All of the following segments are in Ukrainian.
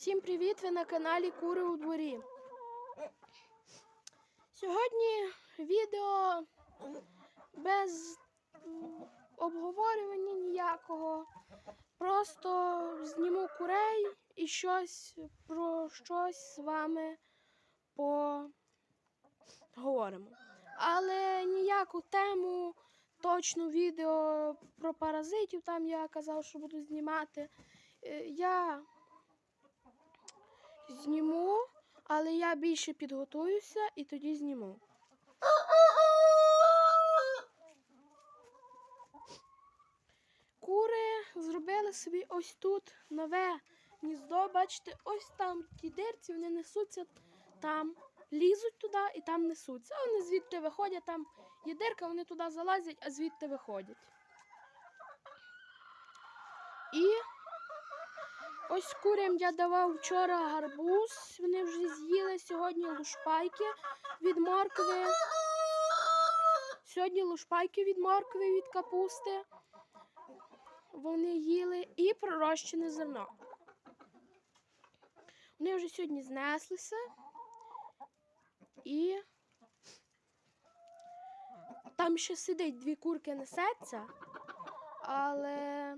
Всім привіт! Ви на каналі Кури у дворі. Сьогодні відео без обговорювання ніякого. Просто зніму курей і щось про щось з вами поговоримо. Але ніяку тему, точну відео про паразитів, там я казав, що буду знімати. Е, Я зніму, але я більше підготуюся і тоді зніму. Кури зробили собі ось тут нове гніздо. Бачите, ось там ті дирці, вони несуться там, лізуть туди і там несуться. А вони звідти виходять, там є дирка, вони туди залазять, а звідти виходять. І Ось курям я давав вчора гарбуз, вони вже з'їли. Сьогодні лушпайки від моркви. Сьогодні лушпайки від моркви, від капусти. Вони їли і пророщене зерно. Вони вже сьогодні знеслися. І там ще сидить дві курки несеться, але.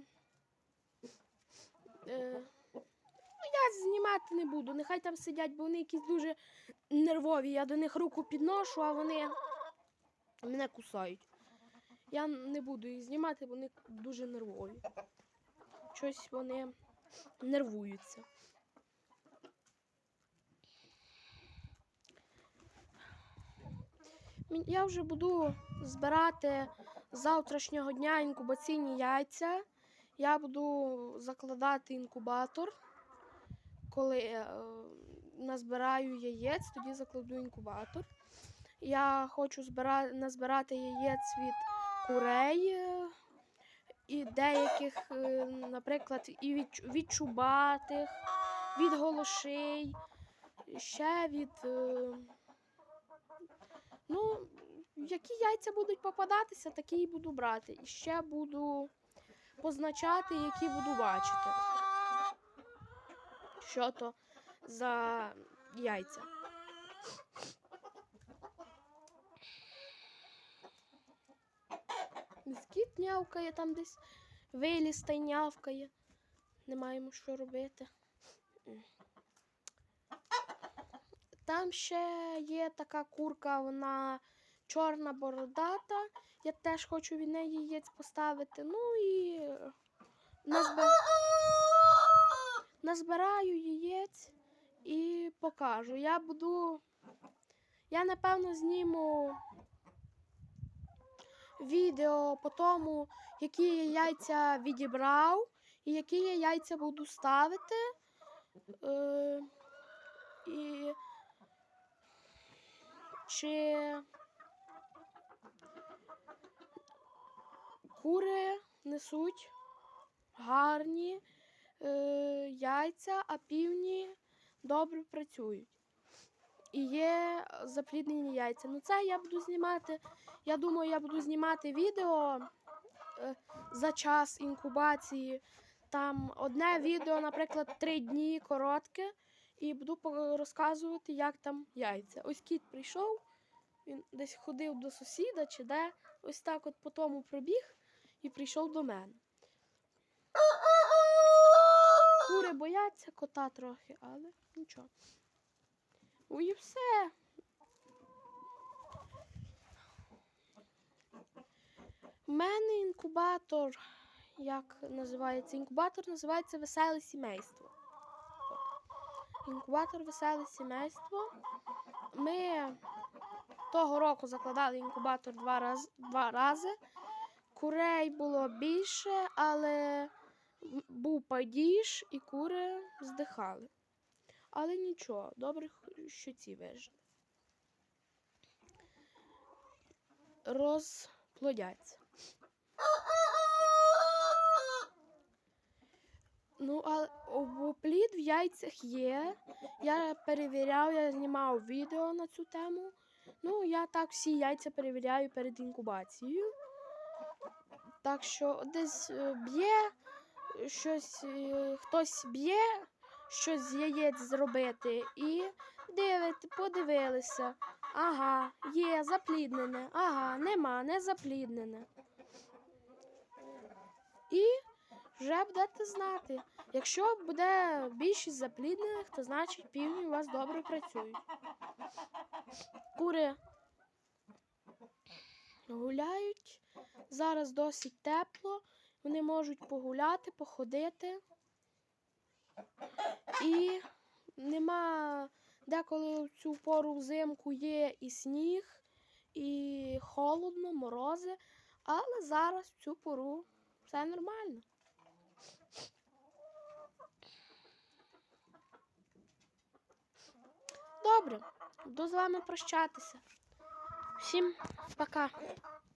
Е, Ну, я знімати не буду. Нехай там сидять, бо вони якісь дуже нервові. Я до них руку підношу, а вони мене кусають. Я не буду їх знімати, бо вони дуже нервові. Щось вони нервуються. Я вже буду збирати з завтрашнього дня інкубаційні яйця. Я буду закладати інкубатор. Коли е, назбираю яєць, тоді закладу інкубатор. Я хочу збира... назбирати яєць від курей е, і деяких, е, наприклад, і від, від чубатих, від голошей, ще від. Ну, які яйця будуть попадатися, такі і буду брати. І ще буду позначати, які буду бачити. Що то за яйця. Скіт нявкає там десь виліз та й нявкає. Не маємо що робити. Там ще є така курка, вона чорна бородата. Я теж хочу від неї яєць поставити. Ну і назбираю яєць і покажу. Я буду. Я напевно зніму відео по тому, які я яйця відібрав і які я яйця буду ставити. Е, і чи кури несуть гарні е, яйця, а півні добре працюють. І є запліднені яйця. Ну це я буду знімати. Я думаю, я буду знімати відео е, за час інкубації. Там одне відео, наприклад, три дні коротке, і буду розказувати, як там яйця. Ось кіт прийшов, він десь ходив до сусіда чи де, ось так от по тому пробіг і прийшов до мене. Кури бояться кота трохи, але нічого. Ну і все. У мене інкубатор. Як називається? Інкубатор називається Веселе сімейство. Інкубатор Веселе сімейство. Ми того року закладали інкубатор два, раз, два рази. Курей було більше, але був падіж і кури здихали. Але нічого, добре, що ці вижили. Розплодяться. Ну, а оплід в яйцях є. Я перевіряв, я знімав відео на цю тему. Ну, я так всі яйця перевіряю перед інкубацією. Так що десь е, б'є, щось, е, хтось б'є, щось з яєць зробити. І дивите, подивилися. Ага, є запліднене. Ага, нема, не запліднене. І вже будете знати. Якщо буде більшість запліднених, то значить півні у вас добре працюють. Кури гуляють. Зараз досить тепло. Вони можуть погуляти, походити. І нема деколи в цю пору взимку є і сніг, і холодно, морози, але зараз в цю пору все нормально. Добре, буду з вами прощатися. Всім пока.